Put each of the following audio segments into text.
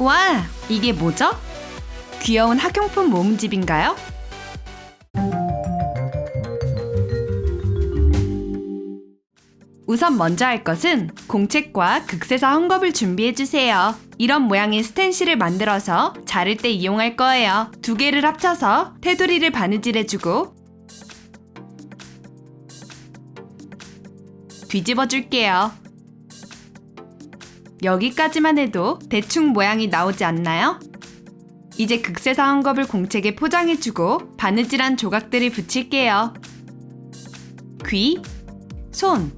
와, 이게 뭐죠? 귀여운 학용품 모음집인가요? 우선 먼저 할 것은 공책과 극세사 헝겊을 준비해 주세요. 이런 모양의 스텐실을 만들어서 자를 때 이용할 거예요. 두 개를 합쳐서 테두리를 바느질해 주고 뒤집어 줄게요. 여기까지만 해도 대충 모양이 나오지 않나요? 이제 극세사 헝겊을 공책에 포장해주고 바느질한 조각들을 붙일게요. 귀, 손,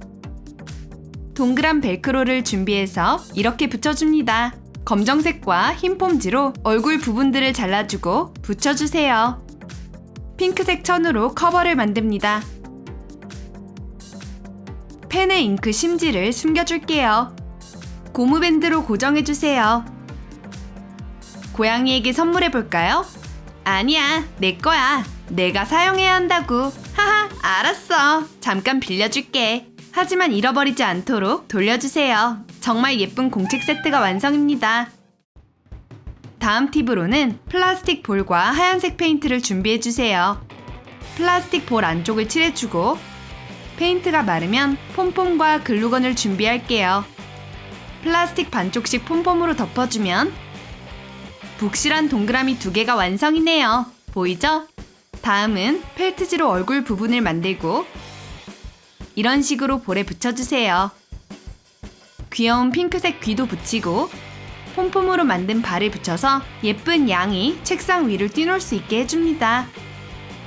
동그란 벨크로를 준비해서 이렇게 붙여줍니다. 검정색과 흰 폼지로 얼굴 부분들을 잘라주고 붙여주세요. 핑크색 천으로 커버를 만듭니다. 펜에 잉크 심지를 숨겨줄게요. 고무밴드로 고정해주세요. 고양이에게 선물해볼까요? 아니야, 내 거야. 내가 사용해야 한다고. 하하, 알았어. 잠깐 빌려줄게. 하지만 잃어버리지 않도록 돌려주세요. 정말 예쁜 공책 세트가 완성입니다. 다음 팁으로는 플라스틱 볼과 하얀색 페인트를 준비해주세요. 플라스틱 볼 안쪽을 칠해주고 페인트가 마르면 폼폼과 글루건을 준비할게요. 플라스틱 반쪽씩 폼폼으로 덮어주면 북실한 동그라미 두 개가 완성이네요. 보이죠? 다음은 펠트지로 얼굴 부분을 만들고 이런 식으로 볼에 붙여주세요. 귀여운 핑크색 귀도 붙이고 폼폼으로 만든 발을 붙여서 예쁜 양이 책상 위를 뛰놀 수 있게 해줍니다.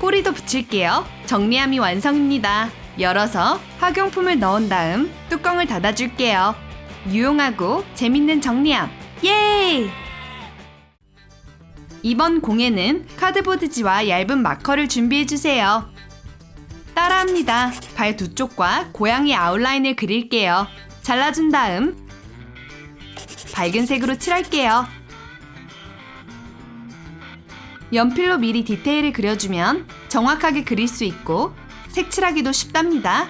꼬리도 붙일게요. 정리함이 완성입니다. 열어서 학용품을 넣은 다음 뚜껑을 닫아줄게요. 유용하고 재밌는 정리함. 예! 이번 공예는 카드보드지와 얇은 마커를 준비해 주세요. 따라합니다. 발 두 쪽과 고양이 아웃라인을 그릴게요. 잘라준 다음 밝은 색으로 칠할게요. 연필로 미리 디테일을 그려주면 정확하게 그릴 수 있고 색칠하기도 쉽답니다.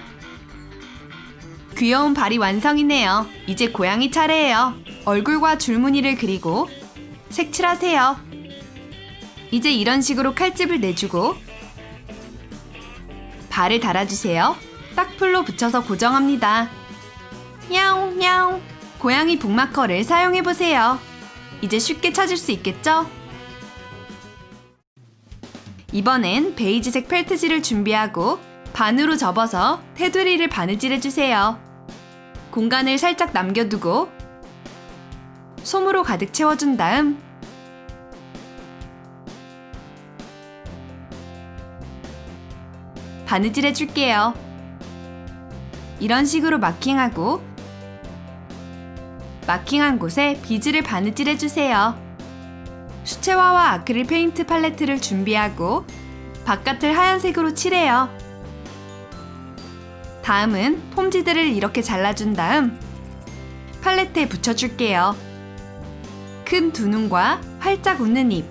귀여운 발이 완성이네요. 이제 고양이 차례예요. 얼굴과 줄무늬를 그리고 색칠하세요. 이제 이런 식으로 칼집을 내주고 발을 달아주세요. 딱풀로 붙여서 고정합니다. 야옹 야옹 고양이 북마커를 사용해보세요. 이제 쉽게 찾을 수 있겠죠? 이번엔 베이지색 펠트지를 준비하고 반으로 접어서 테두리를 바느질해주세요. 공간을 살짝 남겨두고 솜으로 가득 채워준 다음 바느질 해줄게요. 이런 식으로 마킹하고 마킹한 곳에 비즈를 바느질 해주세요. 수채화와 아크릴 페인트 팔레트를 준비하고 바깥을 하얀색으로 칠해요. 다음은 폼지들을 이렇게 잘라준 다음 팔레트에 붙여줄게요. 큰 두 눈과 활짝 웃는 입.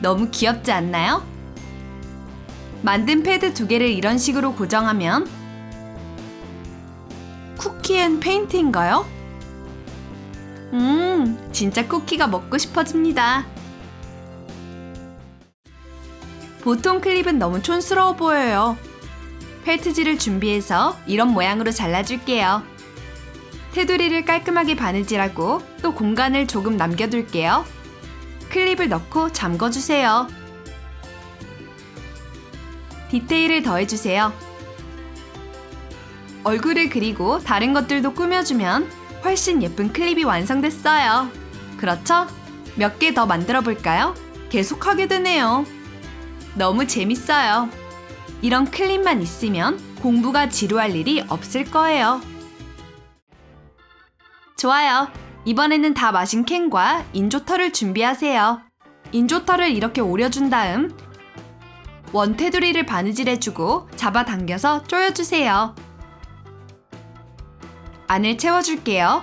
너무 귀엽지 않나요? 만든 패드 두 개를 이런 식으로 고정하면 쿠키 앤 페인트인가요? 음, 진짜 쿠키가 먹고 싶어집니다. 보통 클립은 너무 촌스러워 보여요. 펠트지를 준비해서 이런 모양으로 잘라줄게요. 테두리를 깔끔하게 바느질하고 또 공간을 조금 남겨둘게요. 클립을 넣고 잠궈주세요. 디테일을 더해주세요. 얼굴을 그리고 다른 것들도 꾸며주면 훨씬 예쁜 클립이 완성됐어요. 그렇죠? 몇 개 더 만들어 볼까요? 계속 하게 되네요. 너무 재밌어요. 이런 클립만 있으면 공부가 지루할 일이 없을 거예요. 좋아요. 이번에는 다 마신 캔과 인조털을 준비하세요. 인조털을 이렇게 오려준 다음 원 테두리를 바느질해주고 잡아당겨서 조여주세요. 안을 채워줄게요.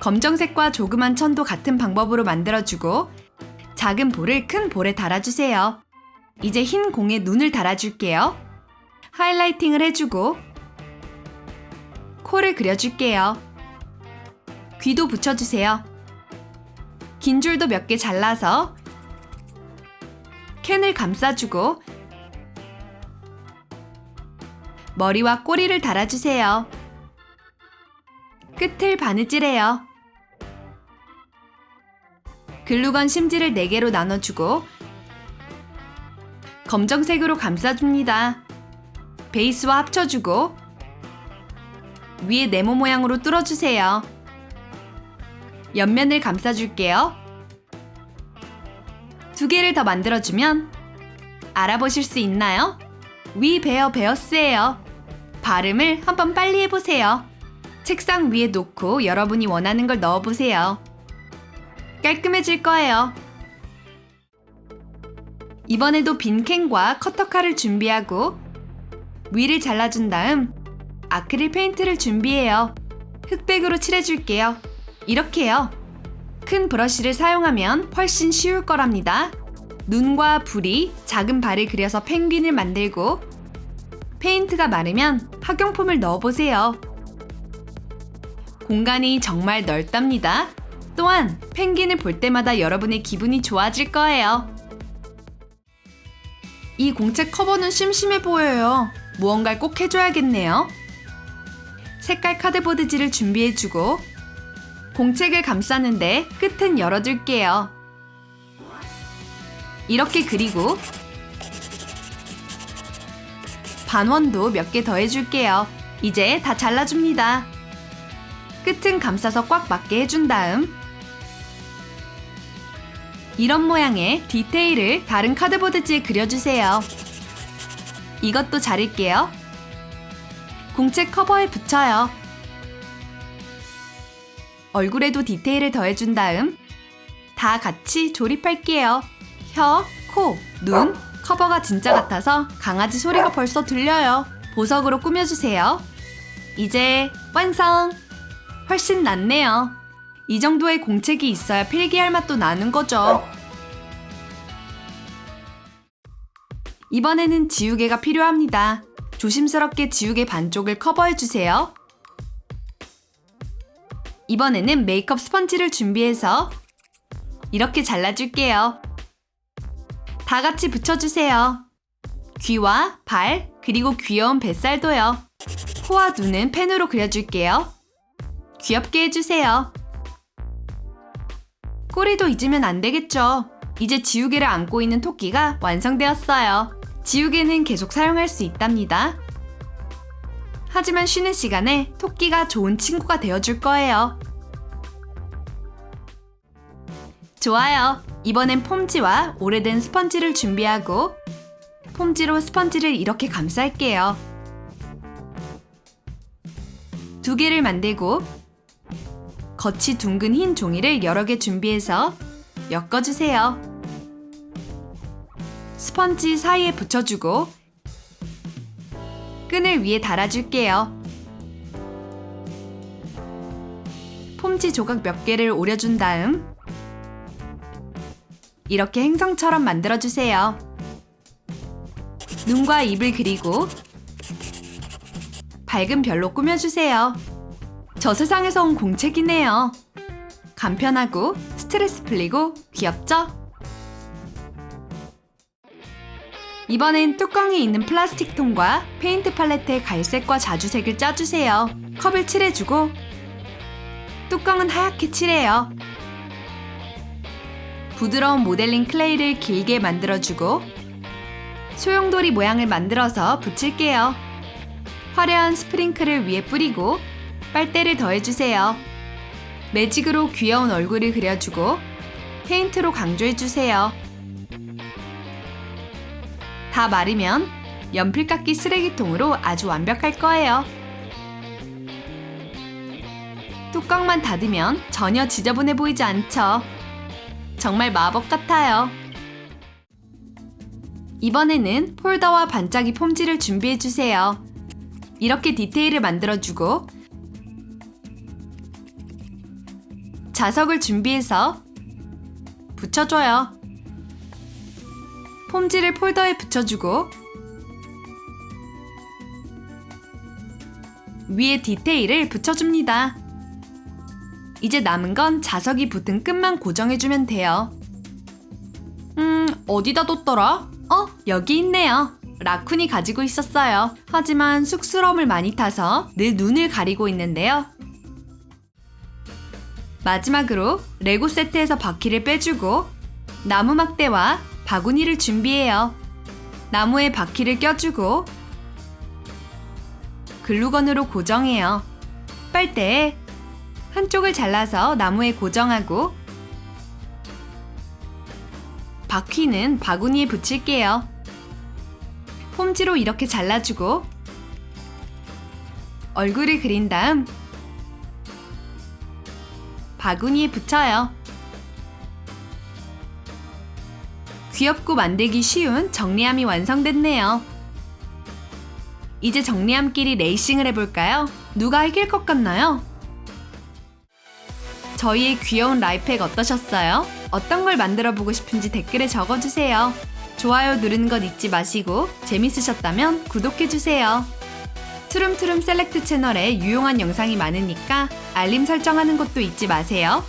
검정색과 조그만 천도 같은 방법으로 만들어주고 작은 볼을 큰 볼에 달아주세요. 이제 흰 공에 눈을 달아줄게요. 하이라이팅을 해주고 코를 그려줄게요. 귀도 붙여주세요. 긴 줄도 몇 개 잘라서 캔을 감싸주고 머리와 꼬리를 달아주세요. 끝을 바느질해요. 글루건 심지를 4개로 나눠주고 검정색으로 감싸줍니다. 베이스와 합쳐주고 위에 네모 모양으로 뚫어주세요. 옆면을 감싸줄게요. 두 개를 더 만들어주면 알아보실 수 있나요? 위 베어 베어스예요. 발음을 한번 빨리 해보세요. 책상 위에 놓고 여러분이 원하는 걸 넣어보세요. 깔끔해질 거예요. 이번에도 빈 캔과 커터칼을 준비하고 위를 잘라준 다음 아크릴 페인트를 준비해요. 흑백으로 칠해줄게요. 이렇게요. 큰 브러쉬를 사용하면 훨씬 쉬울 거랍니다. 눈과 불이 작은 발을 그려서 펭귄을 만들고 페인트가 마르면 학용품을 넣어보세요. 공간이 정말 넓답니다. 또한 펭귄을 볼 때마다 여러분의 기분이 좋아질 거예요. 이 공책 커버는 심심해 보여요. 무언가를 꼭 해줘야겠네요. 색깔 카드보드지를 준비해주고 공책을 감싸는데 끝은 열어둘게요. 이렇게 그리고 반원도 몇 개 더 해줄게요. 이제 다 잘라줍니다. 끝은 감싸서 꽉 맞게 해준 다음 이런 모양의 디테일을 다른 카드보드지에 그려주세요. 이것도 자를게요. 공책 커버에 붙여요. 얼굴에도 디테일을 더해준 다음 다 같이 조립할게요. 혀, 코, 눈, 커버가 진짜 같아서 강아지 소리가 벌써 들려요. 보석으로 꾸며주세요. 이제 완성! 훨씬 낫네요. 이 정도의 공책이 있어야 필기할 맛도 나는 거죠. 이번에는 지우개가 필요합니다. 조심스럽게 지우개 반쪽을 커버해주세요. 이번에는 메이크업 스펀지를 준비해서 이렇게 잘라줄게요. 다 같이 붙여주세요. 귀와 발, 그리고 귀여운 뱃살도요. 코와 눈은 펜으로 그려줄게요. 귀엽게 해주세요. 꼬리도 잊으면 안 되겠죠. 이제 지우개를 안고 있는 토끼가 완성되었어요. 지우개는 계속 사용할 수 있답니다. 하지만 쉬는 시간에 토끼가 좋은 친구가 되어줄 거예요. 좋아요. 이번엔 폼지와 오래된 스펀지를 준비하고 폼지로 스펀지를 이렇게 감쌀게요. 두 개를 만들고 겉이 둥근 흰 종이를 여러 개 준비해서 엮어주세요. 스펀지 사이에 붙여주고 끈을 위에 달아줄게요. 폼지 조각 몇 개를 오려준 다음 이렇게 행성처럼 만들어주세요. 눈과 입을 그리고 밝은 별로 꾸며주세요. 저 세상에서 온 공책이네요. 간편하고 스트레스 풀리고 귀엽죠? 이번엔 뚜껑이 있는 플라스틱 통과 페인트 팔레트에 갈색과 자주색을 짜주세요. 컵을 칠해주고 뚜껑은 하얗게 칠해요. 부드러운 모델링 클레이를 길게 만들어주고 소용돌이 모양을 만들어서 붙일게요. 화려한 스프링클을 위에 뿌리고 빨대를 더해주세요. 매직으로 귀여운 얼굴을 그려주고 페인트로 강조해주세요. 다 마르면 연필깎이 쓰레기통으로 아주 완벽할 거예요. 뚜껑만 닫으면 전혀 지저분해 보이지 않죠? 정말 마법 같아요. 이번에는 폴더와 반짝이 폼지를 준비해주세요. 이렇게 디테일을 만들어주고 자석을 준비해서 붙여줘요. 폼지를 폴더에 붙여주고 위에 디테일을 붙여줍니다. 이제 남은 건 자석이 붙은 끝만 고정해주면 돼요. 음, 어디다 뒀더라? 어, 여기 있네요. 라쿤이 가지고 있었어요. 하지만 쑥스러움을 많이 타서 늘 눈을 가리고 있는데요. 마지막으로 레고 세트에서 바퀴를 빼주고 나무 막대와 바구니를 준비해요. 나무에 바퀴를 껴주고 글루건으로 고정해요. 빨대에 한쪽을 잘라서 나무에 고정하고 바퀴는 바구니에 붙일게요. 폼지로 이렇게 잘라주고 얼굴을 그린 다음 바구니에 붙여요. 귀엽고 만들기 쉬운 정리함이 완성됐네요. 이제 정리함끼리 레이싱을 해볼까요? 누가 이길 것 같나요? 저희의 귀여운 라이프액 어떠셨어요? 어떤 걸 만들어 보고 싶은지 댓글에 적어주세요. 좋아요 누르는 건 잊지 마시고 재밌으셨다면 구독해주세요. 투룸투룸 셀렉트 채널에 유용한 영상이 많으니까 알림 설정하는 것도 잊지 마세요.